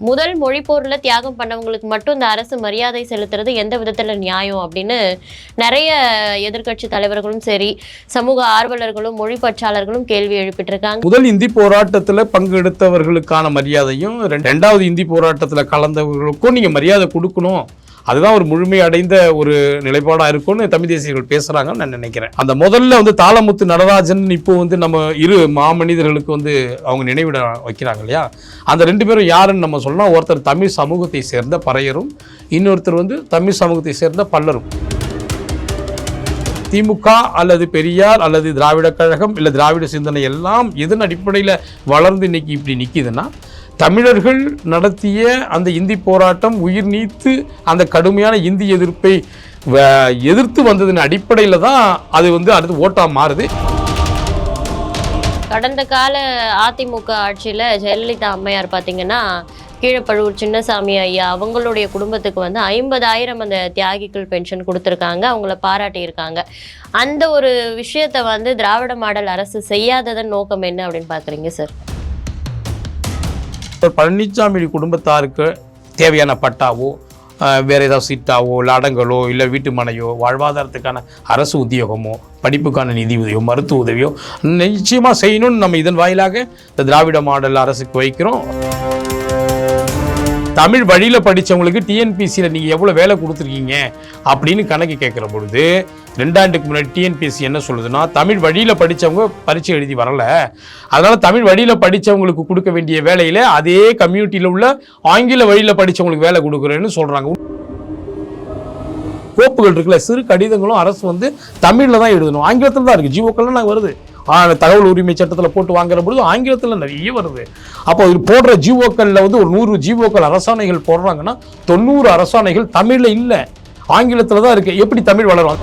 முதல் மொழி தியாகம் பண்ணவங்களுக்கு மட்டும் இந்த அரசு மரியாதை செலுத்துறது எந்த விதத்தில் நியாயம் அப்படின்னு நிறைய எதிர்க்கட்சி தலைவர்களும் சரி சமூக ஆர்வலர்களும் மொழி பற்றாளர்களும் கேள்வி எழுப்பிட்டு இருக்காங்க முதல் இந்தி போராட்டத்தில் பங்கெடுத்தவர்களுக்கான மரியாதையும் ரெண்டு- ரெண்டாவது இந்தி போராட்டத்தில் கலந்தவர்களுக்கும் நீங்கள் மரியாதை கொடுக்கணும். அதுதான் ஒரு முழுமை அடைந்த ஒரு நிலைப்பாடாக இருக்கும்னு தமிழ் தேசியர்கள் பேசுகிறாங்கன்னு நான் நினைக்கிறேன். அந்த முதல்ல வந்து தாளமுத்து நடராஜன் இப்போ வந்து நம்ம இரு மாமனிதர்களுக்கு வந்து அவங்க நினைவிட வைக்கிறாங்க இல்லையா? அந்த ரெண்டு பேரும் யாருன்னு நம்ம சொல்லலாம். ஒருத்தர் தமிழ் சமூகத்தை சேர்ந்த பறையரும் இன்னொருத்தர் வந்து தமிழ் சமூகத்தை சேர்ந்த பல்லரும். திமுக அல்லது பெரியார் அல்லது திராவிட கழகம் இல்லை திராவிட சிந்தனை எல்லாம் எதன் அடிப்படையில் வளர்ந்து இன்னைக்கு இப்படி நிற்கிதுன்னா தமிழர்கள் நடத்திய அந்த இந்தி போராட்டம் உயிர் நீத்து அந்த கடுமையான இந்தி எதிர்ப்பை வ- எதிர்த்து வந்ததன் அடிப்படையில் தான் அது வந்து அடுத்து ஓட்டாக மாறுது. கடந்த கால அதிமுக ஆட்சியில் ஜெயலலிதா அம்மையார் பார்த்தீங்கன்னா கீழப்பழுவூர் சின்னசாமி ஐயா அவங்களுடைய குடும்பத்துக்கு வந்து ஐம்பதாயிரம் அந்த தியாகிகள் பென்ஷன் கொடுத்துருக்காங்க. அவங்கள பாராட்டியிருக்காங்க. அந்த ஒரு விஷயத்தை வந்து திராவிட மாடல் அரசு செய்யாததன் நோக்கம் என்ன அப்படின்னு பார்க்குறீங்க சார்? பழனிசாமி குடும்பத்தாருக்கு தேவையான பட்டாவோ வேறு ஏதாவது சீட்டாவோ இல்லை அடங்கலோ இல்லை வீட்டு மனையோ வாழ்வாதாரத்துக்கான அரசு உத்தியோகமோ படிப்புக்கான நிதி உதவியோ மருத்துவ உதவியோ நிச்சயமாக செய்யணும்னு நம்ம இதன் வாயிலாக இந்த திராவிட மாடல் அரசுக்கு வைக்கிறோம். தமிழ் வழியில் படித்தவங்களுக்கு டிஎன்பிசியில் நீங்கள் எவ்வளோ வேலை கொடுத்துருக்கீங்க அப்படின்னு கணக்கு கேட்குற பொழுது ரெண்டாண்டுக்கு முன்னாடி டிஎன்பிஎஸ்சி என்ன சொல்லுதுன்னா தமிழ் வழியில் படித்தவங்க பரீட்சை எழுதி வரல. அதனால் தமிழ் வழியில் படித்தவங்களுக்கு கொடுக்க வேண்டிய வேலையில் அதே கம்யூனிட்டியில் உள்ள ஆங்கில வழியில் படித்தவங்களுக்கு வேலை கொடுக்குறேன்னு சொல்கிறாங்க கோப்புகள் இருக்குல்ல சிறு கடிதங்களும் அரசு வந்து தமிழில் தான் எழுதணும். ஆங்கிலத்தில் தான் இருக்குது ஜிஓக்கள்லாம் நாங்கள் வருது. தகவல் உரிமை சட்டத்தில் போட்டு வாங்குற பொழுது ஆங்கிலத்தில் நிறைய வருது. அப்போ இது போடுற ஜிஓக்களில் வந்து ஒரு நூறு ஜிஓக்கள் அரசாணைகள் போடுறாங்கன்னா தொண்ணூறு அரசாணைகள் தமிழில் இல்லை. ஆங்கிலத்தில் தான் இருக்குது எப்படி தமிழ் வளரும்?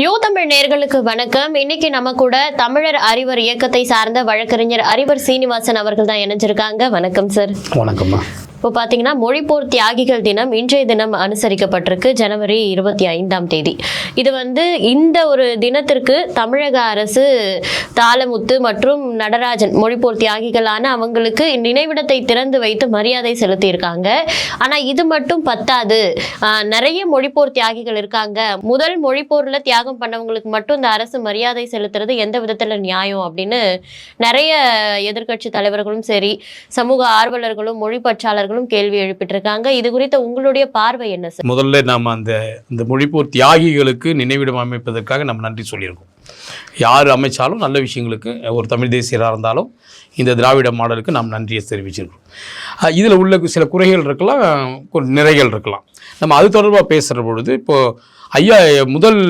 யூ தமிழ் நேர்களுக்கு வணக்கம். இன்னைக்கு நம்ம கூட தமிழர் அறிவர் இயக்கத்தை சார்ந்த வழக்கறிஞர் அறிவர் சீனிவாசன் அவர்கள் தான் இணைஞ்சிருக்காங்க. வணக்கம் சார் வணக்கம்மா. இப்போ பார்த்தீங்கன்னா மொழிப்போர் தியாகிகள் தினம் இன்றைய தினம் அனுசரிக்கப்பட்டிருக்கு ஜனவரி இருபத்தி ஐந்தாம் தேதி. இது வந்து இந்த ஒரு தினத்திற்கு தமிழக அரசு தாளமுத்து மற்றும் நடராஜன் மொழிப்போர் தியாகிகளான அவங்களுக்கு நினைவிடத்தை திறந்து வைத்து மரியாதை செலுத்தியிருக்காங்க. ஆனால் இது மட்டும் பத்தாது. நிறைய மொழிப்போர் தியாகிகள் இருக்காங்க. முதல் மொழிப்போரில் தியாகம் பண்ணவங்களுக்கு மட்டும் இந்த அரசு மரியாதை செலுத்துறது எந்த விதத்தில் நியாயம் அப்படின்னு நிறைய எதிர்க்கட்சி தலைவர்களும் சரி சமூக ஆர்வலர்களும் மொழி பற்றாளர்களும் கேள்வி எழுப்பிட்டிருக்காங்க. இது குறித்த உங்களுடைய பார்வை என்ன சார்? முதல்ல நாம் அந்த இந்த மொழிப்போர் தியாகிகளுக்கு நினைவிடம் அமைப்பதற்காக நம்ம நன்றி சொல்லியிருக்கோம். யார் அமைச்சாலும் நல்ல விஷயங்களுக்கு ஒரு தமிழ் தேசியராக இருந்தாலும் இந்த திராவிட மாடலுக்கு நாம் நன்றியை தெரிவிச்சிருக்கோம். இதில் உள்ள சில குறைகள் இருக்கலாம் நிறைகள் இருக்கலாம். நம்ம அது தொடர்பாக பேசுகிற பொழுது இப்போது ஐயா முதல்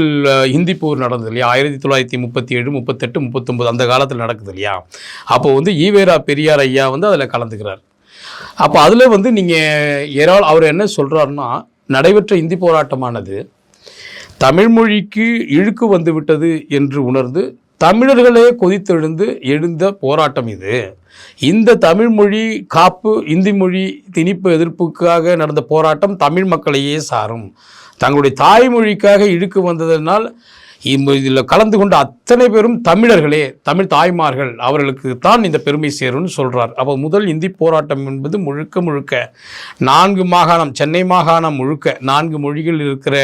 ஹிந்தி போர் நடந்தது இல்லையா? ஆயிரத்தி தொள்ளாயிரத்தி முப்பத்தி ஏழு முப்பத்தெட்டு முப்பத்தொம்பது அந்த காலத்தில் நடக்குது இல்லையா? அப்போ வந்து ஈவேரா பெரியார் ஐயா வந்து அதில் கலந்துக்கிறார். அப்போ அதில் வந்து நீங்கள் ஏராள அவர் என்ன சொல்கிறாருன்னா நடைபெற்ற இந்தி போராட்டமானது தமிழ்மொழிக்கு இழுக்கு வந்து விட்டது என்று உணர்ந்து தமிழர்களே கொதித்தெழுந்து எழுந்த போராட்டம் இது. இந்த தமிழ்மொழி காப்பு இந்தி மொழி திணிப்பு எதிர்ப்புக்காக நடந்த போராட்டம் தமிழ் மக்களையே சாரும். தங்களுடைய தாய்மொழிக்காக இழுக்கு வந்ததனால் இதில் கலந்து கொண்ட அத்தனை பேரும் தமிழர்களே தமிழ் தாய்மார்கள் அவர்களுக்கு தான் இந்த பெருமை சேரும்னு சொல்கிறார் அப்போ முதல் இந்தி போராட்டம் என்பது முழுக்க முழுக்க நான்கு மாகாணம் சென்னை மாகாணம் முழுக்க நான்கு மொழிகள் இருக்கிற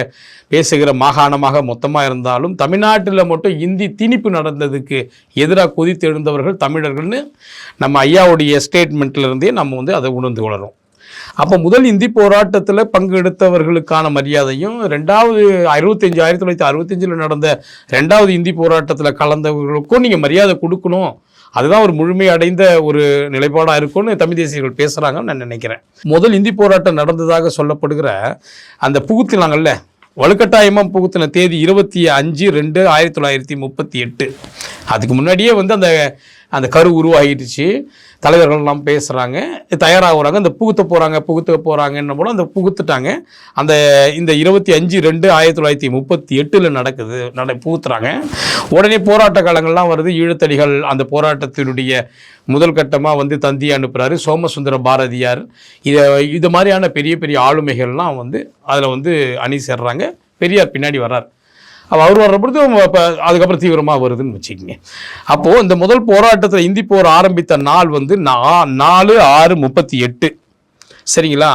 பேசுகிற மாகாணமாக மொத்தமாக இருந்தாலும் தமிழ்நாட்டில் மட்டும் இந்தி திணிப்பு நடந்ததுக்கு எதிராக கொதித்து எழுந்தவர்கள் தமிழர்கள்னு நம்ம ஐயாவுடைய ஸ்டேட்மெண்ட்லேருந்தே நம்ம வந்து அதை உணர்ந்து கொள்கிறோம் அப்போ முதல் இந்தி போராட்டத்தில் பங்கெடுத்தவர்களுக்கான மரியாதையும் ரெண்டாவது அறுபத்தஞ்சு ஆயிரத்தி தொள்ளாயிரத்தி அறுபத்தஞ்சில் நடந்த ரெண்டாவது இந்தி போராட்டத்தில் கலந்தவர்களுக்கும் நீங்கள் மரியாதை கொடுக்கணும். அதுதான் ஒரு முழுமை அடைந்த ஒரு நிலைப்பாடாக இருக்கும்னு தமிழ் தேசியர்கள் பேசுகிறாங்கன்னு நான் நினைக்கிறேன். முதல் இந்தி போராட்டம் நடந்ததாக சொல்லப்படுகிற அந்த புகுத்தினாங்கல்ல வலுக்கட்டாயமாக புகுத்தின தேதி இருபத்தி அஞ்சு ரெண்டு ஆயிரத்தி தொள்ளாயிரத்தி முப்பத்தி எட்டு. அதுக்கு முன்னாடியே வந்து அந்த அந்த கரு உருவாகிடுச்சு. தலைவர்கள்லாம் பேசுகிறாங்க தயாராகிறாங்க. அந்த புகுத்த போகிறாங்க புகுத்த போகிறாங்கன்னும் போல அந்த புகுத்துட்டாங்க. அந்த இந்த இருபத்தி அஞ்சு ரெண்டு ஆயிரத்தி தொள்ளாயிரத்தி முப்பத்தி எட்டில் நடக்குது நட புகுத்துறாங்க. உடனே போராட்ட காலங்கள்லாம் வருது. ஈழத்தடிகள் அந்த போராட்டத்தினுடைய முதல் கட்டமாக வந்து தந்தி அனுப்புகிறாரு சோமசுந்தர பாரதியார். இதை இது மாதிரியான பெரிய பெரிய ஆளுமைகள்லாம் வந்து அதில் வந்து அணி சேர்றாங்க. பெரியார் பின்னாடி வர்றார். அப்போ அவர் வர்ற பொழுது இப்போ அதுக்கப்புறம் தீவிரமாக வருதுன்னு வச்சுக்கோங்க. அப்போது இந்த முதல் போராட்டத்தில் இந்தி போர் ஆரம்பித்த நாள் வந்து நாலு ஆறு முப்பத்தி எட்டு. சரிங்களா?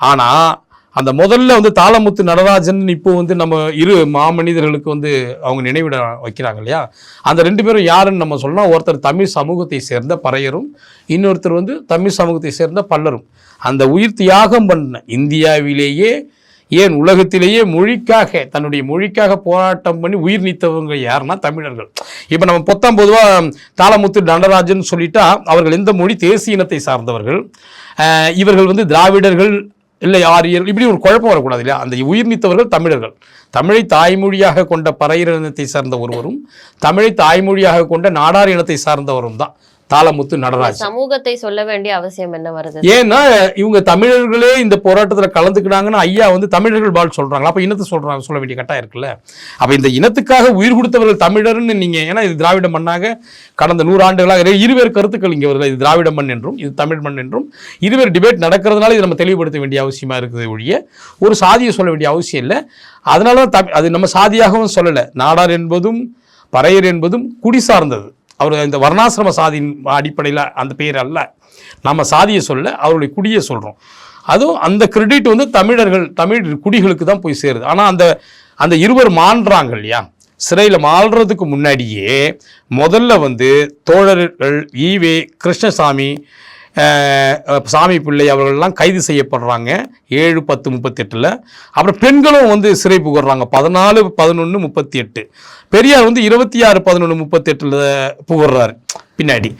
ஆனால் அந்த முதல்ல வந்து தாளமுத்து நடராஜன் இப்போ வந்து நம்ம இரு மாமனிதர்களுக்கு வந்து அவங்க நினைவிட வைக்கிறாங்க இல்லையா? அந்த ரெண்டு பேரும் யாருன்னு நம்ம சொல்லலாம். ஒருத்தர் தமிழ் சமூகத்தை சேர்ந்த பறையரும் இன்னொருத்தர் வந்து தமிழ் சமூகத்தை சேர்ந்த பல்லரும். அந்த உயிர் தியாகம் பண்ண இந்தியாவிலேயே ஏன் உலகத்திலேயே மொழிக்காக தன்னுடைய மொழிக்காக போராட்டம் பண்ணி உயிர் நீத்தவங்க யாருன்னா தமிழர்கள். இப்போ நம்ம பொத்தாம் பொதுவாக தாளமுத்து தண்டராஜன் சொல்லிட்டா அவர்கள் எந்த மொழி தேசிய இனத்தை சார்ந்தவர்கள்? இவர்கள் வந்து திராவிடர்கள் இல்லை ஆரியர் இப்படி ஒரு குழப்பம் வரக்கூடாது இல்லையா? அந்த உயிர் நீத்தவர்கள் தமிழர்கள். தமிழை தாய்மொழியாக கொண்ட பறையர் இனத்தை சார்ந்த ஒருவரும் தமிழை தாய்மொழியாக கொண்ட நாடார் இனத்தை சார்ந்தவரும் தான். தாளமுத்து நடராஜன். சமூகத்தை சொல்ல வேண்டிய அவசியம் என்ன வருது? ஏன்னா இவங்க தமிழர்களே இந்த போராட்டத்துல கலந்துக்கினாங்கன்னு ஐயா வந்து தமிழர்கள் வாழ் சொல்றாங்க. அப்ப இனத்தை சொல்றாங்க சொல்ல வேண்டிய கட்டாயம் இருக்குல்ல? அப்ப இந்த இனத்துக்காக உயிர் கொடுத்தவர்கள் தமிழர்னு நீங்க ஏன்னா இது திராவிட மண்ணாக கடந்த நூறு ஆண்டுகளாக இரு- இருவேறு கருத்துக்கள் இங்க வருது. இது திராவிட மண் என்றும் இது தமிழ் மண் என்றும். இருவேறு டிபேட் நடக்கிறதுனால இது நம்ம தெளிவுபடுத்த வேண்டிய அவசியமா இருக்குது ஒழிய ஒரு சாதியை சொல்ல வேண்டிய அவசியம் இல்லை. அதனால அது நம்ம சாதியாகவும் சொல்லலை. நாடார் என்பதும் பறையர் என்பதும் குடி சார்ந்தது அவர் இந்த வர்ணாசிரம சாதியின் அடிப்படையில் அந்த பெயர் அல்ல. நம்ம சாதியை சொல்ல அவருடைய குடியை சொல்கிறோம் அதுவும் அந்த கிரெடிட் வந்து தமிழர்கள் தமிழ் குடிகளுக்கு தான் போய் சேருது. ஆனால் அந்த அந்த இருவர் மாண்டுறாங்க இல்லையா? சிறையில் மாள்றதுக்கு முன்னாடியே முதல்ல வந்து தோழர்கள் ஈவே கிருஷ்ணசாமி சாமி பிள்ளை அவர்கள்லாம் கைது செய்யப்படுறாங்க. ஏழு பத்து முப்பத்தெட்டில். அப்புறம் பெண்களும் வந்து சிறை புகர்றாங்க. பதினாலு பதினொன்று முப்பத்தி எட்டு பெரியார் வந்து இருபத்தி ஆறு பதினொன்று முப்பத்தெட்டில் புகுறாரு பின்னாடி.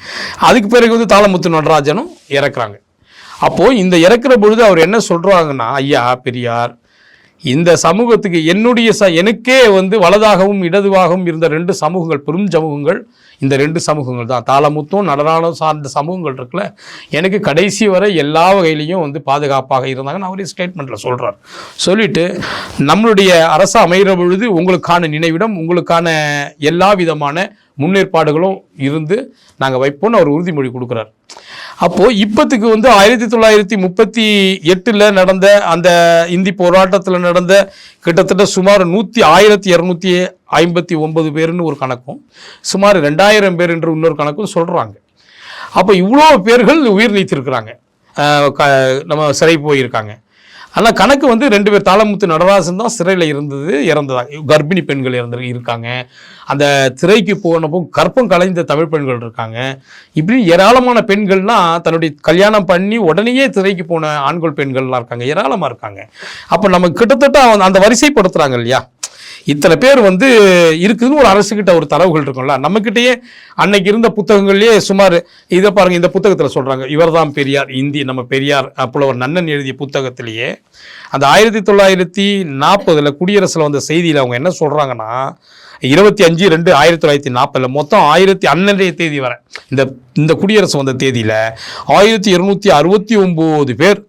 அதுக்கு பிறகு வந்து தாளமுத்து நடராஜனும் இறக்குறாங்க. அப்போது இந்த இறக்குற பொழுது அவர் என்ன சொல்கிறாங்கன்னா ஐயா பெரியார் இந்த சமூகத்துக்கு என்னுடைய ச எனக்கே வந்து வலதாகவும் இடதுவாகவும் இருந்த ரெண்டு சமூகங்கள் பெரும் சமூகங்கள் இந்த ரெண்டு சமூகங்கள் தான். தாளமுத்தும் நடனம் சார்ந்த சமூகங்கள் இருக்குல்ல எனக்கு கடைசி வரை எல்லா வகையிலையும் வந்து பாதுகாப்பாக இருந்தாங்கன்னு அவரே ஸ்டேட்மெண்ட்டில் சொல்கிறார் சொல்லிட்டு நம்மளுடைய அரசு அமைகிற பொழுது உங்களுக்கான நினைவிடம் உங்களுக்கான எல்லா விதமான முன்னேற்பாடுகளும் இருந்து நாங்கள் வைப்போம்னு அவர் உறுதிமொழி கொடுக்குறார். அப்போது இப்போத்துக்கு வந்து ஆயிரத்தி தொள்ளாயிரத்தி முப்பத்தி எட்டில் நடந்த அந்த இந்தி போராட்டத்தில் நடந்த கிட்டத்தட்ட சுமார் நூற்றி ஆயிரத்தி இரநூத்தி ஐம்பத்தி ஒன்பது பேருன்னு ஒரு கணக்கும் சுமார் ரெண்டாயிரம் பேர் என்று இன்னொரு கணக்கும் சொல்கிறாங்க அப்போ இவ்வளோ பேர்கள் உயிர் நீத்திருக்கிறாங்க. க- நம்ம சிறை போயிருக்காங்க. ஆனால் கணக்கு வந்து ரெண்டு பேர் தாளமுத்து நடராசன் தான் சிறையில் இருந்தது இறந்ததாக கர்ப்பிணி பெண்கள் இறந்து இருக்காங்க. அந்த திரைக்கு போனப்போ கற்பம் கலைந்த தமிழ் பெண்கள் இருக்காங்க. இப்படி ஏராளமான பெண்கள்லாம் தன்னுடைய கல்யாணம் பண்ணி உடனேயே திரைக்கு போன ஆண்கள் பெண்கள்லாம் இருக்காங்க. ஏராளமாக இருக்காங்க. அப்போ நம்ம கிட்டத்தட்ட அந்த வரிசைப்படுத்துகிறாங்க இல்லையா? இத்தனை பேர் வந்து இருக்குதுன்னு ஒரு அரசுக்கிட்ட ஒரு தரவுகள் இருக்கும்ல. நம்மக்கிட்டேயே அன்னைக்கு இருந்த புத்தகங்கள்லயே சுமார் இதை பாருங்க இந்த புத்தகத்தில் சொல்றாங்க இவர்தான் பெரியார் இந்தி நம்ம பெரியார் புலவர் நன்னன் எழுதிய புத்தகத்திலேயே அந்த ஆயிரத்தி தொள்ளாயிரத்தி நாற்பதுல குடியரசில் வந்த செய்தியில் அவங்க என்ன சொல்றாங்கன்னா இருபத்தி அஞ்சு ரெண்டு ஆயிரத்தி தொள்ளாயிரத்தி நாற்பதுல மொத்தம் ஆயிரத்தி அன்னன்றைய தேதி வரை இந்த இந்த குடியரசு வந்த தேதியில் ஆயிரத்தி இருநூத்தி அறுபத்தி ஒம்பது பேர்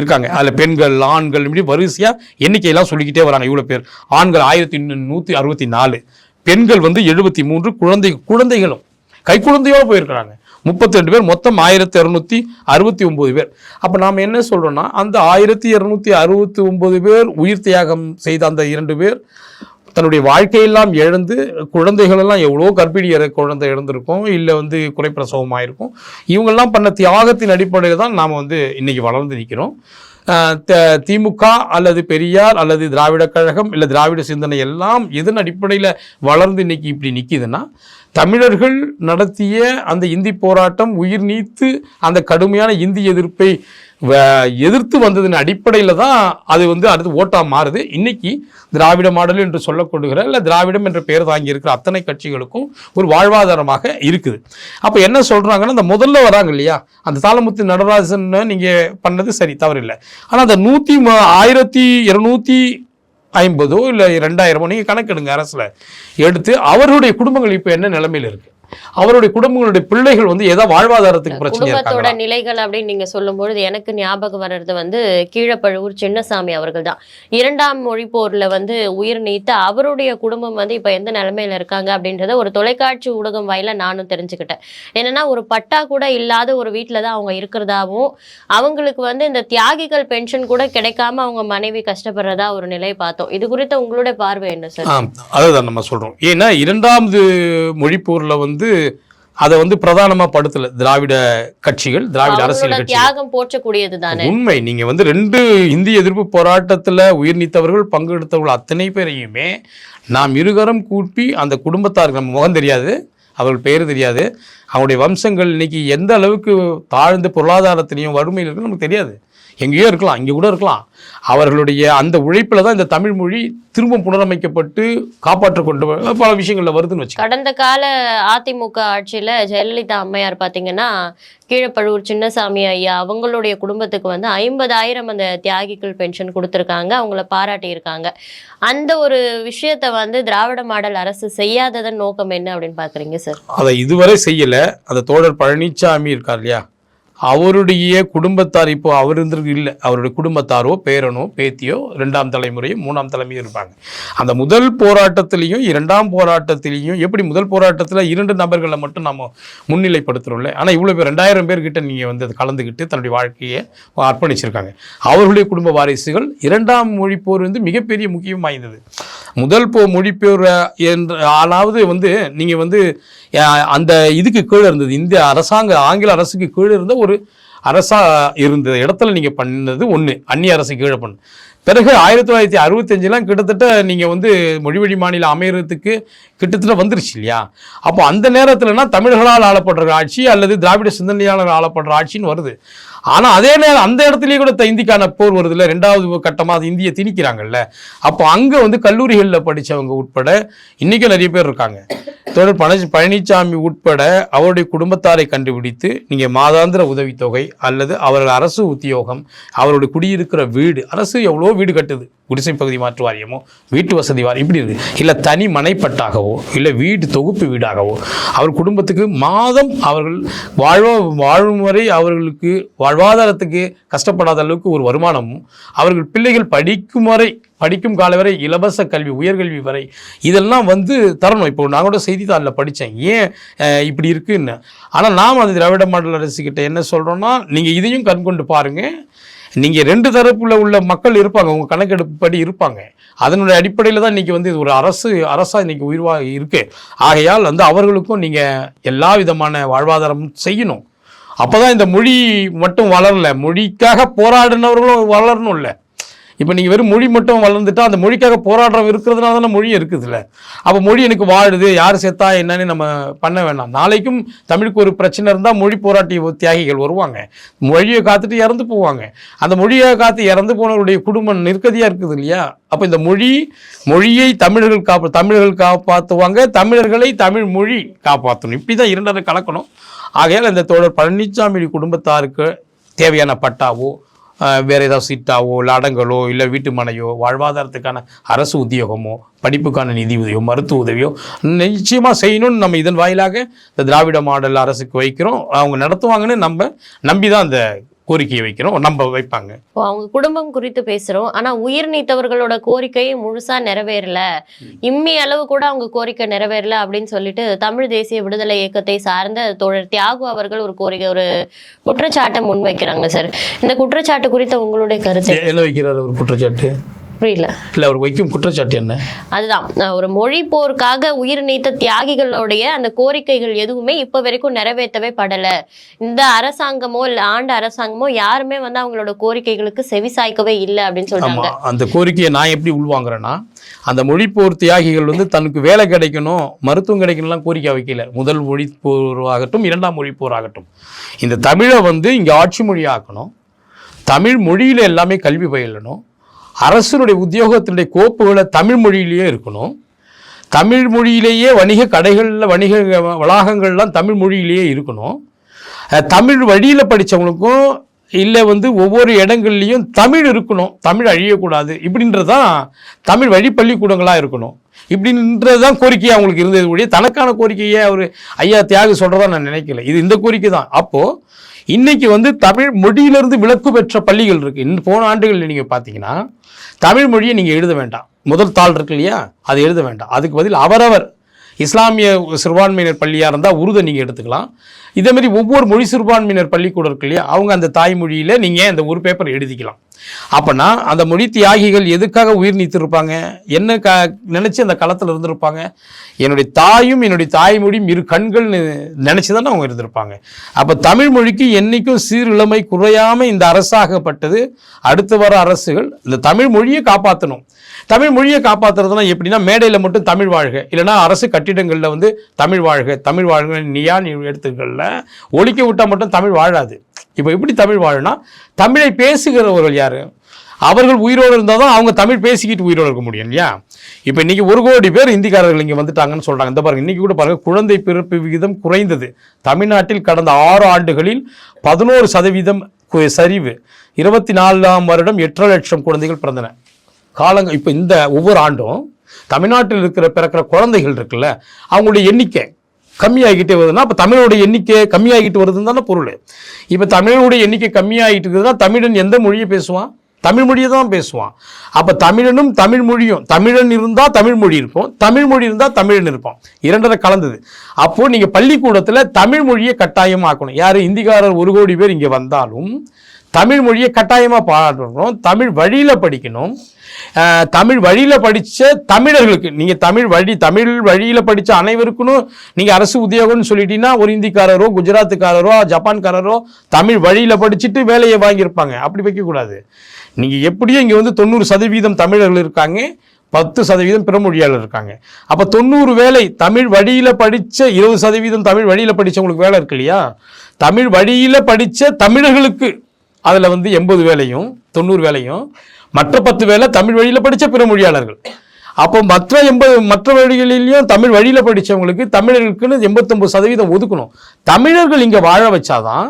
இருக்காங்க. அதில் பெண்கள் ஆண்கள் இப்படி வரிசையாக எண்ணிக்கையெல்லாம் சொல்லிக்கிட்டே வராங்க. இவ்வளோ பேர். ஆண்கள் ஆயிரத்தி நூற்றி அறுபத்தி நாலு பெண்கள் வந்து எழுபத்தி மூன்று குழந்தை குழந்தைகளும் கைக்குழந்தையோடு போயிருக்கிறாங்க. முப்பத்தி ரெண்டு பேர் மொத்தம் ஆயிரத்தி இரநூத்தி அறுபத்தி ஒம்பது பேர். அப்போ நாம் என்ன சொல்கிறோன்னா அந்த ஆயிரத்தி இரநூத்தி அறுபத்தி ஒம்பது பேர் உயிர் தியாகம் செய்த அந்த இரண்டு பேர் தன்னுடைய வாழ்க்கையெல்லாம் இழந்து குழந்தைகளெல்லாம் எவ்வளோ கர்ப்பிணி குழந்தை இழந்திருக்கும் இல்லை வந்து குறைப்பிரசவமாக இருக்கும் இவங்கெல்லாம் பண்ண தியாகத்தின் அடிப்படையில் தான் நாம் வந்து இன்னைக்கு வளர்ந்து நிற்கிறோம் த- திமுக அல்லது பெரியார் அல்லது திராவிட கழகம் இல்லை திராவிட சிந்தனை எல்லாம் எதன் அடிப்படையில் வளர்ந்து இன்னைக்கு இப்படி நிற்கிதுன்னா தமிழர்கள் நடத்திய அந்த இந்தி போராட்டம் உயிர் நீத்து அந்த கடுமையான இந்தி எதிர்ப்பை வ- எதிர்த்து வந்ததன் அடிப்படையில் தான் அது வந்து அடுத்து ஓட்டாக மாறுது. இன்னைக்கு திராவிட மாடல் என்று சொல்லப்படுகிற இல்லை திராவிடம் என்ற பெயர் தாங்கி இருக்கிற அத்தனை கட்சிகளுக்கும் ஒரு வாழ்வாதாரமாக இருக்குது. அப்போ என்ன சொல்கிறாங்கன்னா அந்த முதல்ல வராங்க இல்லையா? அந்த தாளமுத்து நடராஜன் நீங்கள் பண்ணது சரி தவறில்லை. ஆனால் அந்த நூற்றி ஆயிரத்தி இருநூத்தி ஐம்பதோ இல்லை ரெண்டாயிரமோ நீங்கள் கணக்கெடுங்க அரசில் எடுத்து அவருடைய குடும்பங்கள் இப்போ என்ன நிலைமையில் இருக்குது அவருடைய குடும்பங்களுடைய பிள்ளைகள் வந்து ஏதாவது வாழ்வாதாரத்துக்கு பிரச்சனை குடும்பத்தோட நிலைகள் அப்படின்னு நீங்க சொல்லும்பொழுது எனக்கு ஞாபகம் வர்றது வந்து கீழப்பழுவூர் சின்னசாமி அவர்கள் தான் இரண்டாம் மொழி போர்ல வந்து உயிர் நீத்த அவருடைய குடும்பம் வந்து இப்ப எந்த நிலைமையில இருக்காங்க அப்படின்றத ஒரு தொலைக்காட்சி ஊடகம் வாயில நானும் தெரிஞ்சுக்கிட்டேன். என்னன்னா ஒரு பட்டா கூட இல்லாத ஒரு வீட்டில தான் அவங்க இருக்கிறதாவும் அவங்களுக்கு வந்து இந்த தியாகிகள் பென்ஷன் கூட கிடைக்காம அவங்க மனைவி கஷ்டப்படுறதா ஒரு நிலை பார்த்தோம். இது குறித்த உங்களுடைய பார்வை என்ன சார்? அதுதான் நம்ம சொல்றோம். ஏன்னா இரண்டாவது மொழிப்போர்ல வந்து அதை வந்து பிரதானமா படுத்தல. திராவிட கட்சிகள் திராவிட அரசியல் கட்சிகள். போற்றக்கூடியது தானே? உண்மை. நீங்க வந்து ரெண்டு இந்திய எதிர்ப்பு போராட்டத்துல உயிர் நீத்தவர்கள் பங்கெடுத்தவர்கள் அத்தனை பேரையுமே நாம் இருகரம் கூப்பி அந்த குடும்பத்தாருக்கு நம்ம முகம் தெரியாது அவர்கள் பெயர் தெரியாது. அவங்களுடைய வம்சங்கள் இன்னைக்கு எந்த அளவுக்கு தாழ்ந்த பொருளாதாரத்திலையும் வறுமையில் இருக்குன்னு நமக்கு தெரியாது. எங்கேயோ இருக்கலாம் இங்கே கூட இருக்கலாம். அவர்களுடைய அந்த உழைப்பில் தான் இந்த தமிழ் மொழி திரும்ப புனரமைக்கப்பட்டு காப்பாற்ற கொண்டு பல விஷயங்கள்ல வருதுன்னு வச்சு கடந்த கால அதிமுக ஆட்சியில ஜெயலலிதா அம்மையார் பாத்தீங்கன்னா கீழப்பழுவூர் சின்னசாமி ஐயா அவங்களுடைய குடும்பத்துக்கு வந்து ஐம்பதாயிரம் அந்த தியாகிகள் பென்ஷன் கொடுத்துருக்காங்க அவங்கள பாராட்டி இருக்காங்க அந்த ஒரு விஷயத்த வந்து திராவிட மாடல் அரசு செய்யாததன் நோக்கம் என்ன அப்படின்னு பாக்குறீங்க சார்? அதை இதுவரை செய்யல. அந்த தோழர் பழனிசாமி இருக்கார் இல்லையா? அவருடைய குடும்பத்தார் இப்போ அவர் இருந்திருக்கு இல்லை. அவருடைய குடும்பத்தாரோ பேரனோ பேத்தியோ ரெண்டாம் தலைமுறையோ மூணாம் தலைமையோ இருப்பாங்க. அந்த முதல் போராட்டத்திலையும் இரண்டாம் போராட்டத்திலையும் எப்படி முதல் போராட்டத்தில் இரண்டு நபர்களை மட்டும் நம்ம முன்னிலைப்படுத்துகிறோம்ல ஆனால் இவ்வளோ பேர் ரெண்டாயிரம் பேர்கிட்ட நீங்கள் வந்து அதை கலந்துக்கிட்டு தன்னுடைய வாழ்க்கையை அர்ப்பணிச்சிருக்காங்க. அவர்களுடைய குடும்ப வாரிசுகள் இரண்டாம் மொழிப்போர் வந்து மிகப்பெரிய முக்கியம் வாய்ந்தது. முதல் போ மொழிப்போர் என்ற ஆளாவது வந்து நீங்கள் வந்து அந்த இதுக்கு கீழே இருந்தது. இந்திய அரசாங்க ஆங்கில அரசுக்கு கீழே இருந்த ஒரு அரசா இருந்த இடத்துல நீங்கள் பண்ணது ஒன்று அந்நிய அரசு கீழே பண்ணு. பிறகு ஆயிரத்தி தொள்ளாயிரத்தி அறுபத்தஞ்சிலாம் கிட்டத்தட்ட நீங்கள் வந்து மொழிவழி மாநிலம் அமையறதுக்கு கிட்டத்தட்ட வந்துருச்சு இல்லையா? அப்போ அந்த நேரத்தில்னா தமிழர்களால் ஆளப்படுற ஆட்சி அல்லது திராவிட சிந்தனையாளர்கள் ஆளப்படுற ஆட்சின்னு வருது. ஆனால் அதே நேரம் அந்த இடத்துலயே கூட இந்திக்கான போர் வருதுல்ல ரெண்டாவது கட்டமாக இந்தியை திணிக்கிறாங்கல்ல. அப்போ அங்கே வந்து கல்லூரிகளில் படித்தவங்க உட்பட இன்றைக்கும் நிறைய பேர் இருக்காங்க. தொடர் பழனி பழனிசாமி உட்பட அவருடைய குடும்பத்தாரை கண்டுபிடித்து நீங்கள் மாதாந்திர உதவித்தொகை அல்லது அவர்கள் அரசு உத்தியோகம் அவருடைய குடியிருக்கிற வீடு அரசு எவ்வளோ வீடு கட்டுது. குடிசை பகுதி மாற்று வாரியமோ வீட்டு வசதி வாரியம் இப்படி இருக்குது இல்லை தனி மனைப்பட்டாகவோ இல்லை வீடு தொகுப்பு வீடாகவோ அவர் குடும்பத்துக்கு மாதம் அவர்கள் வாழ்வ வாழும் வரை அவர்களுக்கு வாழ் வாழ்வாதாரத்துக்கு கஷ்டப்படாத அளவுக்கு ஒரு வருமானமும் அவர்கள் பிள்ளைகள் படிக்கும் வரை படிக்கும் கால வரை இலவச கல்வி உயர்கல்வி வரை இதெல்லாம் வந்து தரணும். இப்போ நான் கூட செய்தித்தாளில் படித்தேன் ஏன் இப்படி இருக்குன்னு? ஆனால் நாம் அந்த திராவிட மாடல் அரசுக்கிட்ட என்ன சொல்கிறோன்னா நீங்கள் இதையும் கண்கொண்டு பாருங்கள் நீங்கள் ரெண்டு தரப்புல உள்ள மக்கள் இருப்பாங்க. உங்கள் கணக்கெடுப்பு படி இருப்பாங்க. அதனுடைய அடிப்படையில் தான் இன்றைக்கி வந்து இது ஒரு அரசு அரசாக இன்றைக்கி உயிர்வாக இருக்குது ஆகையால் வந்து அவர்களுக்கும் நீங்கள் எல்லா விதமான வாழ்வாதாரமும் செய்யணும். அப்போ தான் இந்த மொழி மட்டும் வளரல. மொழிக்காக போராடினவர்களும் வளரணும்ல இப்போ நீங்கள் வெறும் மொழி மட்டும் வளர்ந்துட்டா அந்த மொழிக்காக போராடுறவங்க இருக்கிறதுனால தானே மொழி இருக்குதுல்ல. அப்போ மொழி எனக்கு வாழுது யார் செத்தா என்னன்னு நம்ம பண்ண வேணாம். நாளைக்கும் தமிழுக்கு ஒரு பிரச்சனை இருந்தால் மொழி போராட்டி தியாகிகள் வருவாங்க. மொழியை காத்துட்டு இறந்து போவாங்க. அந்த மொழியை காத்து இறந்து போனவருடைய குடும்பம் நிற்கதியாக இருக்குது இல்லையா? அப்போ இந்த மொழி மொழியை தமிழர்கள் காப்பா தமிழர்கள் காப்பாற்றுவாங்க தமிழர்களை தமிழ் மொழி காப்பாற்றணும் இப்படி தான் இரண்டரை கலக்கணும். ஆகையால் இந்த தோழர் பழனிசாமி குடும்பத்தாருக்கு தேவையான பட்டாவோ வேறு ஏதாவது சீட்டாவோ இல்லை அடங்கலோ இல்லை வீட்டு மனையோ வாழ்வாதாரத்துக்கான அரசு உத்தியோகமோ படிப்புக்கான நிதி உதவியோ மருத்துவ உதவியோ நிச்சயமாக செய்யணும்னு நம்ம இதன் வாயிலாக இந்த திராவிட மாடல் அரசுக்கு வைக்கிறோம். அவங்க நடத்துவாங்கன்னு நம்ம நம்பி தான் அந்த கோரிக்கையை வைக்கிறோம் நம்ம வைப்பாங்க. இப்போ அவங்க குடும்பம் குறித்து பேசுறோம். ஆனா உயிர் நீத்தவர்களோட கோரிக்கை முழுசா நிறைவேறல. இம்மி அளவு கூட அவங்க கோரிக்கை நிறைவேறல அப்படின்னு சொல்லிட்டு தமிழ் தேசிய விடுதலை இயக்கத்தை சார்ந்த தோழர் தியாகு அவர்கள் ஒரு கோரிக்கை ஒரு குற்றச்சாட்டை முன்வைக்கிறாங்க சார். இந்த குற்றச்சாட்டு குறித்த உங்களுடைய கருத்து? என்ன வைக்கிறார் ஒரு குற்றச்சாட்டு? புரியல. இல்லை அவர் வைக்கும் குற்றச்சாட்டு என்ன? அதுதான். ஒரு மொழி போருக்காக உயிர் நீத்த தியாகிகளுடைய அந்த கோரிக்கைகள் எதுவுமே இப்ப வரைக்கும் நிறைவேற்றவே படல. இந்த அரசாங்கமோ இல்ல ஆண்ட அரசாங்கமோ யாருமே வந்து அவங்களோட கோரிக்கைகளுக்கு செவிசாய்க்கவே இல்லை அப்படின்னு சொல்றாங்க. அந்த கோரிக்கையை நான் எப்படி உள்வாங்குறேன்னா அந்த மொழிப்போர் தியாகிகள் வந்து தனக்கு வேலை கிடைக்கணும் மருத்துவம் கிடைக்கணும்லாம் கோரிக்கை வைக்கல. முதல் மொழிப்போர் ஆகட்டும் இரண்டாம் மொழிப்போர் ஆகட்டும். இந்த தமிழை வந்து இங்கே ஆட்சி மொழியாக்கணும். தமிழ் மொழியில் எல்லாமே கல்வி பயிலணும். அரசனுடைய உத்தியோகத்தினுடைய கோப்புகளை தமிழ் மொழியிலேயே இருக்கணும். தமிழ் மொழியிலேயே வணிக கடைகளில் வணிக வளாகங்கள்லாம் தமிழ் மொழியிலேயே இருக்கணும். தமிழ் வழியில் படித்தவங்களுக்கும் இல்லை வந்து ஒவ்வொரு இடங்கள்லையும் தமிழ் இருக்கணும். தமிழ் அழியக்கூடாது. இப்படின்றது தான் தமிழ் வழி பள்ளிக்கூடங்களாக இருக்கணும். இப்படின்றது தான் கோரிக்கை அவங்களுக்கு இருந்தது. ஒழிய தனக்கான கோரிக்கையை அவர் ஐயா தியாகு சொல்கிறதா நான் நினைக்கல. இது இந்த கோரிக்கை தான் அப்போது இன்னைக்கு வந்து தமிழ் மொழியிலிருந்து விலக்கு பெற்ற பள்ளிகள் இருக்குது இன்னும் போன ஆண்டுகளில் நீங்கள் பார்த்தீங்கன்னா தமிழ் மொழியை நீங்கள் எழுத வேண்டாம். முதல் தாள் இருக்கு இல்லையா? அதை எழுத வேண்டாம். அதுக்கு பதில் அவரவர் இஸ்லாமிய சிறுபான்மையினர் பள்ளியாக இருந்தால் உருதை நீங்கள் எடுத்துக்கலாம். இதேமாரி ஒவ்வொரு மொழி சிறுபான்மையினர் பள்ளிக்கூடம் இருக்கு இல்லையா அவங்க அந்த தாய்மொழியில் நீங்கள் அந்த ஒரு பேப்பர் எழுதிக்கலாம். அப்போனா அந்த மொழி தியாகிகள் எதுக்காக உயிர் நீத்திருப்பாங்க? என்ன க நினச்சி அந்த களத்தில் இருந்திருப்பாங்க? என்னுடைய தாயும் என்னுடைய தாய்மொழியும் இரு கண்கள்னு நினச்சி தானே அவங்க இருந்திருப்பாங்க. அப்போ தமிழ் மொழிக்கு என்றைக்கும் சீரிழமை குறையாமல் இந்த அரசாகப்பட்டது. அடுத்து வர அரசுகள் இந்த தமிழ் மொழியை காப்பாற்றணும் தமிழ் மொழியை காப்பாற்றுறதுனா எப்படின்னா மேடையில் மட்டும் தமிழ் வாழ்க. இல்லைன்னா அரசு கட்டிடங்களில் வந்து தமிழ் வாழ்க தமிழ் வாழ்க நீயா நீ எடுத்துக்கல. ஒழிக்க விட்டால் மட்டும் தமிழ் வாழாது. இப்போ எப்படி தமிழ் வாழுனா தமிழை பேசுகிறவர்கள் யார்? அவர்கள் உயிரோடு இருந்தால் தான் அவங்க தமிழ் பேசிக்கிட்டு உயிரோடு இருக்க முடியும் இல்லையா? இப்போ இன்னைக்கு ஒரு கோடி பேர் இந்திக்காரர்கள் இங்கே வந்துட்டாங்கன்னு சொல்கிறாங்க இந்த பாருங்க இன்னைக்கு கூட பாருங்க குழந்தை பிறப்பு விகிதம் குறைந்தது. தமிழ்நாட்டில் கடந்த ஆறு ஆண்டுகளில் பதினோரு சதவீதம் சரிவு. இருபத்தி நாலாம் வருடம் எட்டரை லட்சம் குழந்தைகள் பிறந்தன. காலங்கள் இப்போ இந்த ஒவ்வொரு ஆண்டும் தமிழ்நாட்டில் இருக்கிற பிறக்கிற குழந்தைகள் இருக்குல்ல அவங்களுடைய எண்ணிக்கை கம்மியாகிட்டே வருதுன்னா அப்போ தமிழோட எண்ணிக்கை கம்மியாகிட்டு வருதுன்னு தானே பொருள். இப்போ தமிழோட எண்ணிக்கை கம்மியாகிட்டு இருக்குதுன்னா தமிழன் எந்த மொழியை பேசுவான்? தமிழ் மொழியை தான் பேசுவான். அப்போ தமிழனும் தமிழ் மொழியும் தமிழன் இருந்தால் தமிழ் மொழி இருப்போம் தமிழ் மொழி இருந்தால் தமிழன் இருப்போம். இரண்டரை கலந்தது. அப்போது நீங்கள் பள்ளிக்கூடத்தில் தமிழ் மொழியை கட்டாயமாக்கணும். யார்? இந்திக்காரர் ஒரு கோடி பேர் இங்கே வந்தாலும் தமிழ் மொழியை கட்டாயமாக பாடணும். தமிழ் வழியில் படிக்கணும். தமிழ் வழியில் படித்த தமிழர்களுக்கு நீங்கள் தமிழ் வழி தமிழ் வழியில் படித்த அனைவருக்கும் நீங்கள் அரசு உத்தியோகம்னு சொல்லிட்டீங்கன்னா ஒரு இந்திக்காரரோ குஜராத்துக்காரரோ ஜப்பான்காரரோ தமிழ் வழியில் படிச்சுட்டு வேலையை வாங்கியிருப்பாங்க. அப்படி வைக்கக்கூடாது. நீங்கள் எப்படியும் இங்கே வந்து தொண்ணூறு சதவீதம் தமிழர்கள் இருக்காங்க பத்து சதவீதம் பிறமொழியாளர் இருக்காங்க. அப்போ தொண்ணூறு வேலை தமிழ் வழியில் படித்த இருபது சதவீதம் தமிழ் வழியில் படித்தவங்களுக்கு வேலை இருக்கு இல்லையா? தமிழ் வழியில் படித்த தமிழர்களுக்கு அதில் வந்து எண்பது வேலையும் தொண்ணூறு வேலையும் மற்ற பத்து வேலை தமிழ் வழியில் படித்த பிற மொழியாளர்கள். அப்போ மற்ற எண்பது மற்ற வழிகளிலையும் தமிழ் வழியில் படித்தவங்களுக்கு தமிழர்களுக்குன்னு எண்பத்தொம்பது சதவீதம் ஒதுக்கணும். தமிழர்கள் இங்கே வாழ வச்சாதான்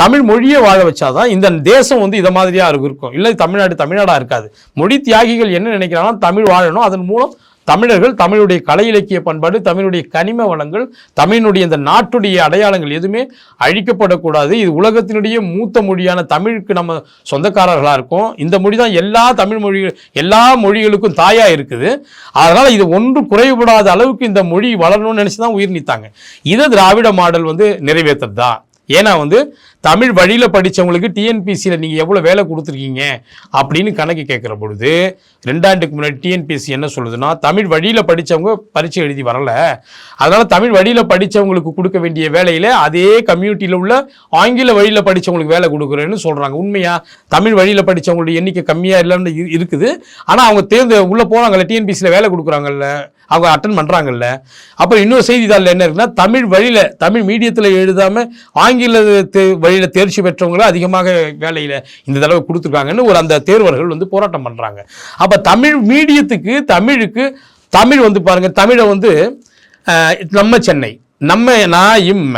தமிழ் மொழியை வாழ வச்சாதான் இந்த தேசம் வந்து இதை மாதிரியாக இருக்கும். இல்லை தமிழ்நாடு தமிழ்நாடாக இருக்காது. மொழி தியாகிகள் என்ன நினைக்கிறாங்கன்னா தமிழ் வாழணும். அதன் மூலம் தமிழர்கள் தமிழுடைய கலை இலக்கிய பண்பாடு தமிழுடைய கனிம வளங்கள் தமிழினுடைய இந்த நாட்டுடைய அடையாளங்கள் எதுவுமே அழிக்கப்படக்கூடாது. இது உலகத்தினுடைய மூத்த மொழியான தமிழுக்கு நம்ம சொந்தக்காரர்களாக இருக்கோம். இந்த மொழி தான் எல்லா தமிழ் மொழிகள் எல்லா மொழிகளுக்கும் தாயாக இருக்குது. அதனால் இது ஒன்றும் குறைவுபடாத அளவுக்கு இந்த மொழி வளரணும்னு நினச்சி தான் உயிர் நீத்தாங்க. இதை திராவிட மாடல் வந்து நிறைவேற்றுறது தான் ஏன்னா வந்து தமிழ் வழியில் படித்தவங்களுக்கு டிஎன்பிசியில் நீங்கள் எவ்வளோ வேலை கொடுத்துருக்கீங்க அப்படின்னு கணக்கு கேட்குற பொழுது ரெண்டாண்டுக்கு முன்னாடி டிஎன்பிசி என்ன சொல்லுதுன்னா தமிழ் வழியில் படித்தவங்க பரீட்சை எழுதி வரல. அதனால் தமிழ் வழியில் படித்தவங்களுக்கு கொடுக்க வேண்டிய வேலையில் அதே கம்யூனிட்டியில் உள்ள ஆங்கில வழியில் படித்தவங்களுக்கு வேலை கொடுக்குறேன்னு சொல்கிறாங்க உண்மையாக தமிழ் வழியில் படித்தவங்களுடைய எண்ணிக்கை கம்மியாக இல்லைன்னு இருக்குது. ஆனால் அவங்க தேர்ந்து உள்ளே போனாங்கல்ல டிஎன்பிசியில் வேலை கொடுக்குறாங்கல்ல. அவங்க அட்டன் பண்ணுறாங்கல்ல அப்புறம் இன்னொரு செய்தித்தாளில் என்ன இருக்குன்னா தமிழ் வழியில் தமிழ் மீடியத்தில் எழுதாமல் ஆங்கில வழியில் தேர்ச்சி பெற்றவங்கள அதிகமாக வேலையில் இந்த தடவை கொடுத்துருக்காங்கன்னு ஒரு அந்த தேர்வர்கள் வந்து போராட்டம் பண்ணுறாங்க அப்போ தமிழ் மீடியத்துக்கு தமிழுக்கு தமிழ் வந்து பாருங்க தமிழை வந்து நம்ம சென்னை நம்ம நான் இம்ம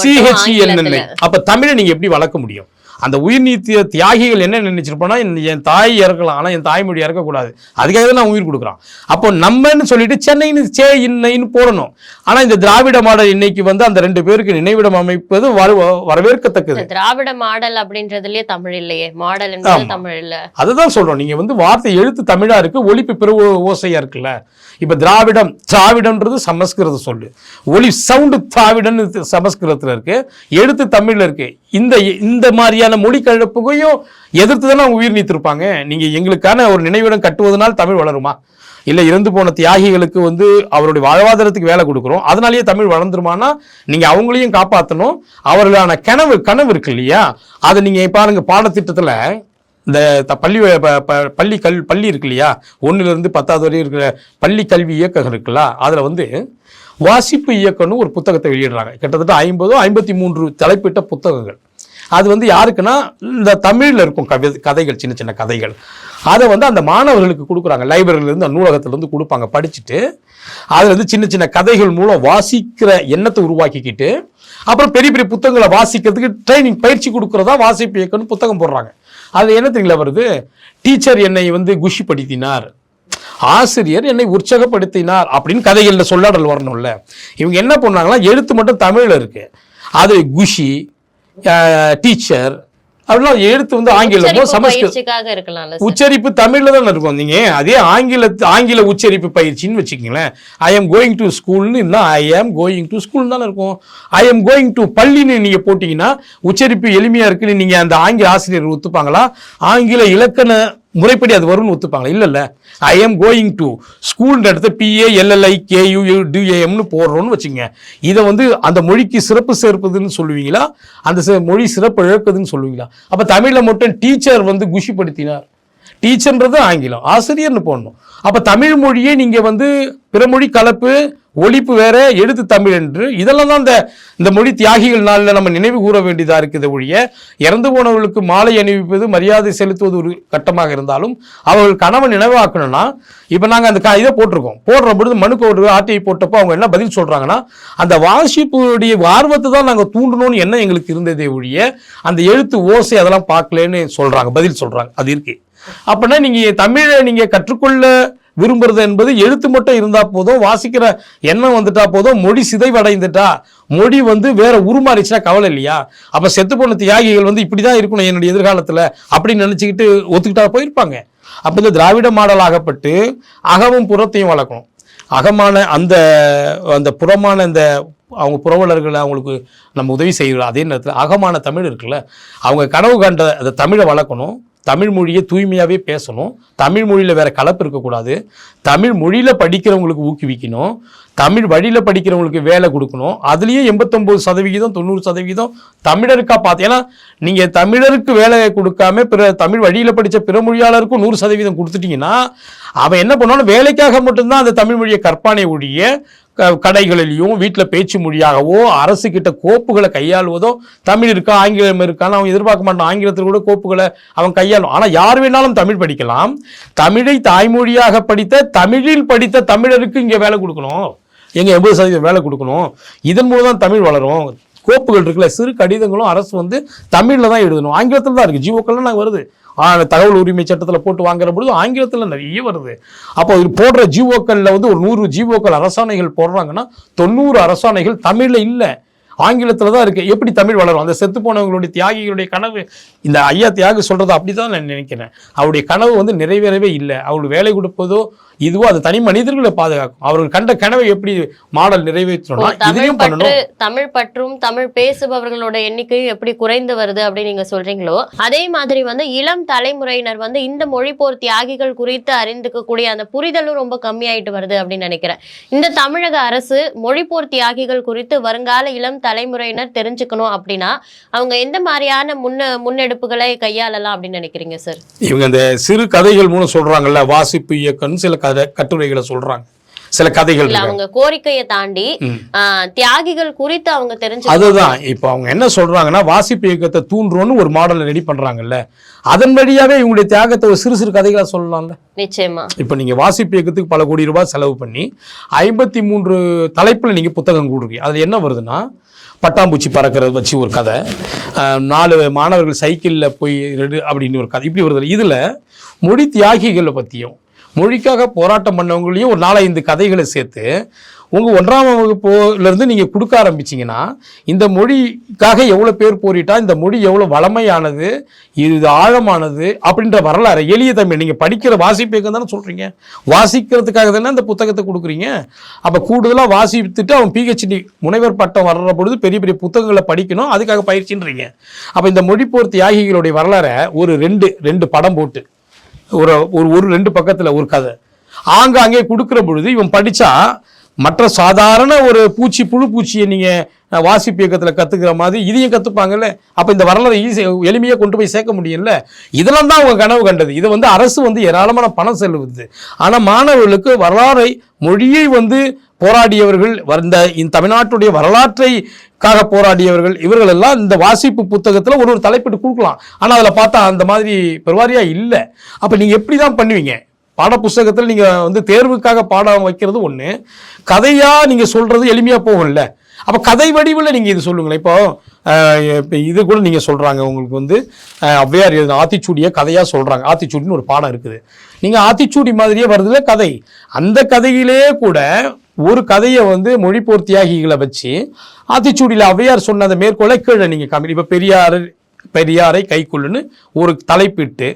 சிஹெச்இஎல்என்ஐ ஆங்கிலத்துல. அப்ப தமிழை நீங்க எப்படி வளர்க்க முடியும்? அந்த உயிர் நீத்திய தியாகிகள் என்ன நினைச்சிருப்போம்னா என் தாய் இறக்கலாம் ஆனா என் தாய்மொழி இறக்கக்கூடாது. அதுக்காக தான் நான் உயிர் கொடுக்குறான். அப்போ நம்மன்னு சொல்லிட்டு சென்னைன்னு சே இன்னைன்னு போடணும். ஆனா இந்த திராவிட மாடல் இன்னைக்கு வந்து அந்த ரெண்டு பேருக்கு நினைவிடம் அமைப்பது வர வரவேற்கத்தக்கது. திராவிட மாடல் அப்படின்றதுலயே தமிழ் இல்லையே. மாடல் என்பது. தமிழ் இல்ல. அதுதான் சொல்றோம். நீங்க வந்து வார்த்தை எழுத்து தமிழா இருக்கு ஒலிப்பு பிற ஓ- ஓசையா இருக்குல்ல. இப்ப திராவிடம் திராவிடம்ன்றது சமஸ்கிருத சொல்லு. ஒலி சவுண்டு திராவிடன் சமஸ்கிருதத்துல இருக்கு எழுத்து தமிழ்ல இருக்கு. இந்த இந்த மாதிரியான மொழி கழப்புகையும் எதிர்த்து தானே அவங்க உயிர் நீத்திருப்பாங்க. நீங்க எங்களுக்கான ஒரு நினைவிடம் கட்டுவதனால் தமிழ் வளருமா? இல்லை இறந்து போன தியாகிகளுக்கு வந்து அவருடைய வாழ்வாதாரத்துக்கு வேலை கொடுக்குறோம். அதனாலேயே தமிழ் வளர்ந்துருமானா நீங்கள் அவங்களையும் காப்பாற்றணும் அவர்களான கனவு கனவு இருக்கு இல்லையா? அதை நீங்கள் பாருங்க பாடத்திட்டத்தில் இந்த த- பள்ளி ப- ப- பள்ளி கல் பள்ளி இருக்கு இல்லையா? ஒன்றுலேருந்து பத்தாவது வரையும் இருக்கிற பள்ளி கல்வி இயக்கம் இருக்குல்ல? அதில் வந்து வாசிப்பு இயக்கம்னு ஒரு புத்தகத்தை வெளியிடுறாங்க. கிட்டத்தட்ட ஐம்பதோ ஐம்பத்தி மூன்று தலைப்பிட்ட புத்தகங்கள். அது வந்து யாருக்குன்னா இந்த தமிழில் இருக்கும் கவி கதைகள் சின்ன சின்ன கதைகள். அதை வந்து அந்த மாணவர்களுக்கு கொடுக்குறாங்க. லைப்ரரியிலேருந்து நூலகத்திலேருந்து கொடுப்பாங்க படிச்சுட்டு. அதில் வந்து சின்ன சின்ன கதைகள் மூலம் வாசிக்கிற எண்ணத்தை உருவாக்கிக்கிட்டு அப்புறம் பெரிய பெரிய புத்தகங்களை வாசிக்கிறதுக்கு ட்ரைனிங் பயிற்சி கொடுக்குறதா வாசிப்பு இயக்கம்னு புத்தகம் போடுறாங்க. அது என்ன தெரியல வருது? டீச்சர் என்னை வந்து குஷிப்படுத்தினார். ஆசிரியர் என்னை உற்சாகப்படுத்தினார் அப்படின்னு கதைகளில் சொல்லாடல் வரணும்ல. இவங்க என்ன பண்ணாங்கன்னா எழுத்து மட்டும் தமிழில் இருக்கு. அது குஷி டீச்சர் அப்படிலாம் எழுத்து வந்து ஆங்கிலமோ உச்சரிப்பு சமஸ்கிருத பயிற்சிக்காக இருக்கலாம்ல சார். உச்சரிப்பு தமிழ்ல தான் இருக்கும். நீங்க அதே ஆங்கில ஆங்கில உச்சரிப்பு பயிற்சின்னு வச்சுக்கங்களேன். ஐ எம் கோயிங் டு ஸ்கூல்னு இல்லை I am going to school தானே இருக்கும். ஐ எம் கோயிங் டு பள்ளின்னு நீங்க போட்டீங்கன்னா உச்சரிப்பு எளிமையா இருக்குன்னு நீங்க அந்த ஆங்கில ஆசிரியர் ஒத்துப்பாங்களா? ஆங்கில இலக்கண முறைப்படி அது வரும்னு ஒத்துப்பாங்க இல்லைல்ல. ஐ எம் கோயிங் டு ஸ்கூல்ன்ற இடத்த B A L L I K U டிஏஎம்னு போடுறோம்னு வச்சுங்க. இதை வந்து அந்த மொழிக்கு சிறப்பு சேர்ப்பதுன்னு சொல்லுவீங்களா? அந்த மொழி சிறப்பு இழக்குதுன்னு சொல்லுவீங்களா? அப்போ தமிழில் மட்டும் டீச்சர் வந்து குஷிப்படுத்தினார். டீச்சர்ன்றது ஆங்கிலம் ஆசிரியர்னு போடணும். அப்போ தமிழ் மொழியே நீங்கள் வந்து பிறமொழி கலப்பு ஒழிப்பு வேற எழுத்து தமிழ் என்று. இதெல்லாம் தான் இந்த இந்த மொழி தியாகிகள் நாளில் நம்ம நினைவு கூற வேண்டியதாக இருக்குது ஒழிய இறந்து போனவர்களுக்கு மாலை அணிவிப்பது மரியாதை செலுத்துவது ஒரு கட்டமாக இருந்தாலும் அவர்கள் கனவை நினைவாக்கணும்னா இப்போ நாங்கள் அந்த க- இதை போட்டிருக்கோம். போடுற பொழுது மனு கோடு ஆர்டிஐ போட்டப்போ அவங்க என்ன பதில் சொல்கிறாங்கன்னா அந்த வாசிப்புடைய ஆர்வத்தை தான் நாங்கள் தூண்டணும்னு என்ன எங்களுக்கு இருந்ததே ஒழிய அந்த எழுத்து ஓசை அதெல்லாம் பார்க்கலன்னு சொல்கிறாங்க பதில் சொல்கிறாங்க அது இருக்குது அப்படின்னா நீங்கள் தமிழை நீங்கள் கற்றுக்கொள்ள விரும்புறது என்பது எழுத்து மட்டும் இருந்தால் போதும் வாசிக்கிற எண்ணம் வந்துட்டா போதும் மொழி சிதைவடைந்துட்டா மொழி வந்து வேற உருமாறிச்சுன்னா கவலை இல்லையா? அப்போ செத்து போன தியாகிகள் வந்து இப்படி தான் இருக்கணும் என்னுடைய எதிர்காலத்தில் அப்படின்னு நினச்சிக்கிட்டு ஒத்துக்கிட்டா போயிருப்பாங்க. அப்போ இந்த திராவிட மாடல் ஆகப்பட்டு அகமும் புறத்தையும் வளர்க்கணும். அகமான அந்த அந்த புறமான அந்த அவங்க புறவலர்களை அவங்களுக்கு நம்ம உதவி செய்கிறோம் அதே நேரத்தில் அகமான தமிழ் இருக்குல்ல அவங்க கனவு கண்ட அந்த தமிழை வளர்க்கணும். தமிழ் மொழியை தூய்மையாகவே பேசணும். தமிழ் மொழியில் வேறு கலப்பு இருக்கக்கூடாது. தமிழ் மொழியில் படிக்கிறவங்களுக்கு ஊக்குவிக்கணும். தமிழ் வழியில் படிக்கிறவங்களுக்கு வேலை கொடுக்கணும். அதுலேயும் எண்பத்தொம்போது சதவிகிதம் தொண்ணூறு சதவிகிதம் தமிழருக்காக பார்த்து ஏன்னா நீங்கள் தமிழருக்கு வேலை கொடுக்காம பிற தமிழ் வழியில் படித்த பிற மொழியாளருக்கும் நூறு சதவீதம் கொடுத்துட்டீங்கன்னா அவன் என்ன பண்ணாலும் வேலைக்காக மட்டும்தான் அந்த தமிழ் மொழியை கற்பானை ஒழிய கடைகளிலையும் வீட்டில் பேச்சு மொழியாகவோ அரசு கிட்ட கோப்புகளை கையாளுவதோ தமிழ் இருக்கா ஆங்கிலம் இருக்கான்னு அவன் எதிர்பார்க்க மாட்டான். ஆங்கிலத்தில் கூட கோப்புகளை அவன் கையாளும். ஆனால் யார் வேணாலும் தமிழ் படிக்கலாம். தமிழை தாய்மொழியாக படித்த தமிழில் படித்த தமிழருக்கு இங்கே வேலை கொடுக்கணும். எங்கே எண்பது சதவீதம் வேலை கொடுக்கணும். இதன் மூலம் தான் தமிழ் வளரும். கோப்புகள் இருக்குல்ல சிறு கடிதங்களும் அரசு வந்து தமிழில் தான் எழுதணும். ஆங்கிலத்தில் தான் இருக்குது ஜிஓக்கள்லாம் நாங்கள் வருது. தகவல் உரிமை சட்டத்தில் போட்டு வாங்குற பொழுது ஆங்கிலத்தில் நிறைய வருது. அப்போ இது போடுற ஜிஓக்களில் வந்து ஒரு நூறு ஜிஓக்கள் அரசாணைகள் போடுறாங்கன்னா தொண்ணூறு அரசாணைகள் தமிழில் இல்லை. ஆங்கிலத்தில் தான் இருக்குது எப்படி தமிழ் வளரும்? அந்த செத்து போனவங்களுடைய தியாகிகளுடைய கனவு இந்த ஐயா தியாகி சொல்கிறது அப்படி தான் நான் நினைக்கிறேன். அவருடைய கனவு வந்து நிறைவேறவே இல்லை. அவங்களுக்கு வேலை கொடுப்பதோ இதுவோ அது தனி மனிதர்களை பாதுகாக்கும். அவர்கள் கண்ட கனவை எப்படி மாடல் நிறைவேற்றணும்னா தமிழ் இதையும் பண்ணணும். தமிழ் பற்றும் தமிழ் பேசுபவர்களோட எண்ணிக்கையும் எப்படி குறைந்து வருது அப்படின்னு நீங்க சொல்றீங்களோ அதே மாதிரி வந்து இளம் தலைமுறையினர் வந்து இந்த மொழிப்போர் தியாகிகள் குறித்து அறிந்துக்கக்கூடிய அந்த புரிதலும் ரொம்ப கம்மியாயிட்டு வருது அப்படின்னு நினைக்கிறேன். இந்த தமிழக அரசு மொழிப்போர் தியாகிகள் குறித்து வருங்கால இளம் தலைமுறையினர் தெரிஞ்சுக்கணும் அப்படின்னா அவங்க எந்த மாதிரியான முன்ன முன்னெடுப்புகளை கையாளலாம் அப்படின்னு நினைக்கிறீங்க சார் இவங்க இந்த சிறு கதைகள் மூலம் சொல்றாங்கல்ல வாசிப்பு இயக்கம்னு சில கதை கட்டுரைகளை சொல்றாங்க. சில கதைகள். அவங்க கோரிக்கையை தாண்டி தியாகிகள் குறித்து அவங்க தெரிஞ்சு அதுதான். இப்போ அவங்க என்ன சொல்றாங்கன்னா வாசிப்பு இயக்கத்தை தூண்டுறோன்னு ஒரு மாடலை ரெடி பண்றாங்கல்ல. அதன் வழியாவே இவங்களுடைய தியாகத்தை ஒரு சிறு சிறு கதைகளா சொல்லலாம்ல. நிச்சயமா. இப்போ நீங்கள் வாசிப்பு இயக்கத்துக்கு பல கோடி ரூபாய் செலவு பண்ணி ஐம்பத்தி மூன்று தலைப்பில் நீங்கள் புத்தகம் கொடுக்குறீங்க அதில் என்ன வருதுன்னா பட்டாம்பூச்சி பறக்கிறது வச்சு ஒரு கதை. நாலு மாணவர்கள் சைக்கிளில் போய் ரெடு அப்படின்னு ஒரு கதை. இப்படி வருது இதில் மொழி தியாகிகளை பற்றியும் மொழிக்காக போராட்டம் பண்ணவங்களையும் ஒரு நாலஞ்சு கதைகளை சேர்த்து உங்கள் ஒன்றாம் வகுப்புலேருந்து நீங்கள் கொடுக்க ஆரம்பிச்சிங்கன்னா இந்த மொழிக்காக எவ்வளோ பேர் போரிட்டா இந்த மொழி எவ்வளோ வளமையானது இது ஆழமானது அப்படின்ற வரலாறு எளிய தமிழ் நீங்கள் படிக்கிற வாசிப்பேக்கம் தானே சொல்கிறீங்க வாசிக்கிறதுக்காக தானே இந்த புத்தகத்தை கொடுக்குறீங்க. அப்போ கூடுதலாக வாசித்துட்டு அவன் பிஹெச்டி முனைவர் பட்டம் வர்ற பொழுது பெரிய பெரிய புத்தகங்களை படிக்கணும் அதுக்காக பயிற்சின்றீங்க. அப்போ இந்த மொழிப்போர் தியாகிகளுடைய வரலாறை ஒரு ரெண்டு ரெண்டு படம் போட்டு ஒரு ஒரு ஒரு ரெண்டு பக்கத்தில் ஒரு கதை. ஆங்காங்கே கொடுக்குற பொழுது இவன் படித்தா மற்ற சாதாரண ஒரு பூச்சி புழு பூச்சியை நீங்கள் வாசிப்பு இயக்கத்தில் கற்றுக்கிற மாதிரி இதையும் கற்றுப்பாங்கல்ல அப்போ இந்த வரலாறு ஈஸி எளிமையாக கொண்டு போய் சேர்க்க முடியல இதெல்லாம் தான் அவங்க கனவு கண்டது. இதை வந்து அரசு வந்து ஏராளமான பணம் செலுத்துது. ஆனால் மாணவர்களுக்கு வரலாறை மொழியை வந்து போராடியவர்கள் வந்த இந்த தமிழ்நாட்டுடைய வரலாற்றைக்காக போராடியவர்கள் இவர்கள் எல்லாம் இந்த வாசிப்பு புத்தகத்தில் ஒரு ஒரு தலைப்பிட்டு கொடுக்கலாம். ஆனால் அதில் பார்த்தா அந்த மாதிரி பெருவாரியாக இல்லை. அப்போ நீங்கள் எப்படி தான் பண்ணுவீங்க? பாட புஸ்தகத்தில் நீங்கள் வந்து தேர்வுக்காக பாடம் வைக்கிறது ஒன்று கதையாக நீங்கள் சொல்கிறது எளிமையாக போகும்ல. அப்போ கதை வடிவில் நீங்கள் இது சொல்லுங்களேன். இப்போ இப்போ இது கூட நீங்கள் சொல்கிறாங்க உங்களுக்கு வந்து அவ்வையார் எழுதின ஆத்திச்சூடியை கதையாக சொல்கிறாங்க ஆத்திச்சூடின்னு ஒரு பாடம் இருக்குது. நீங்கள் ஆத்திச்சூடி மாதிரியே வருதுல கதை. அந்த கதையிலே கூட ஒரு கதையை வந்து மொழிபோர் தியாகிகளை வச்சு ஆத்திச்சூடியில் ஔவையார் சொன்ன அந்த மேற்கோளை கீழே நீங்கள் கம்மி இப்போ பெரியார் பெரியாரை கைக்குள்ளுன்னு ஒரு தலைப்பிட்டு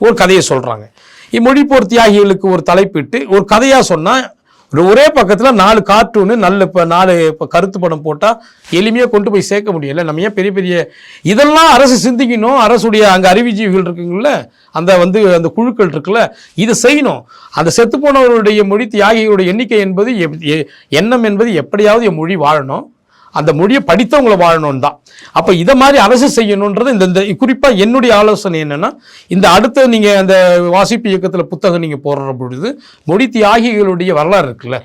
ஒரு கதையை சொல்கிறாங்க இம்மொழிப்போர் தியாகிகளுக்கு ஒரு தலைப்பிட்டு ஒரு கதையாக சொன்னால் ஒரே பக்கத்தில் நாலு கார்ட்டூனு நல்ல இப்போ நாலு இப்போ கருத்து படம் போட்டால் எளிமையாக கொண்டு போய் சேர்க்க முடியல. நம்ம ஏன் பெரிய பெரிய இதெல்லாம் அரசு சிந்திக்கணும். அரசுடைய அங்கே அறிவுஜீவிகள் இருக்குங்கள்ல அந்த வந்து அந்த குழுக்கள் இருக்குல்ல இதை செய்யணும். அந்த செத்து போனவருடைய மொழி தியாகிகளுடைய எண்ணிக்கை என்பது எப்- எ- எண்ணம் என்பது எப்படியாவது என் மொழி வாழணும். அந்த மொழியை படித்தவங்களை வாழணும் தான். அப்போ இதை மாதிரி அரசு செய்யணுன்றது இந்த இந்த குறிப்பாக என்னுடைய ஆலோசனை என்னென்னா இந்த அடுத்த நீங்கள் அந்த வாசிப்பு இயக்கத்தில் புத்தகம் நீங்கள் போடுற பொழுது மொழி தியாகிகளுடைய வரலாறு இருக்குல்ல.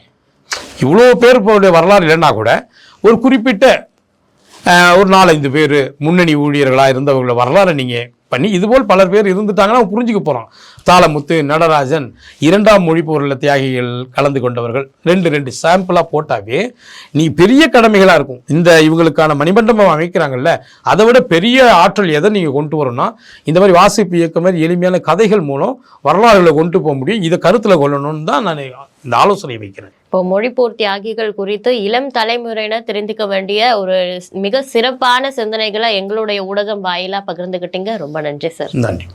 இவ்வளோ பேர் வரலாறு இல்லைன்னா கூட ஒரு குறிப்பிட்ட ஒரு நாலஞ்சு பேர் முன்னணி ஊழியர்களாக இருந்தவங்களோட வரலாறை நீங்கள் பண்ணி இதுபோல் பலர் பேர் இருந்துட்டாங்கன்னா புரிஞ்சுக்க போகிறோம் தாளமுத்து நடராஜன் இரண்டாம் மொழி பொருளில் தியாகிகள் கலந்து கொண்டவர்கள். ரெண்டு ரெண்டு சாம்பிளாக போட்டாவே நீ பெரிய கடமைகளாக இருக்கும். இந்த இவங்களுக்கான மணிமண்டபம் அமைக்கிறாங்கல்ல அதை விட பெரிய ஆற்றல் எதை நீங்கள் கொண்டு வரணும்னா இந்த மாதிரி வாசிப்பு இயக்கம் மாதிரி எளிமையான கதைகள் மூலம் வரலாறுகளை கொண்டு போக முடியும். இதை கருத்தில் கொள்ளணும்னு தான் நான் இந்த ஆலோசனை வைக்கிறேன். இப்போ மொழிப்போர் தியாகிகள் குறித்து இளம் தலைமுறையினர் தெரிந்துக்க வேண்டிய ஒரு மிக சிறப்பான சிந்தனைகளை எங்களுடைய ஊடகம் வாயிலாக பகிர்ந்துக்கிட்டீங்க ரொம்ப நன்றி சார். நன்றி.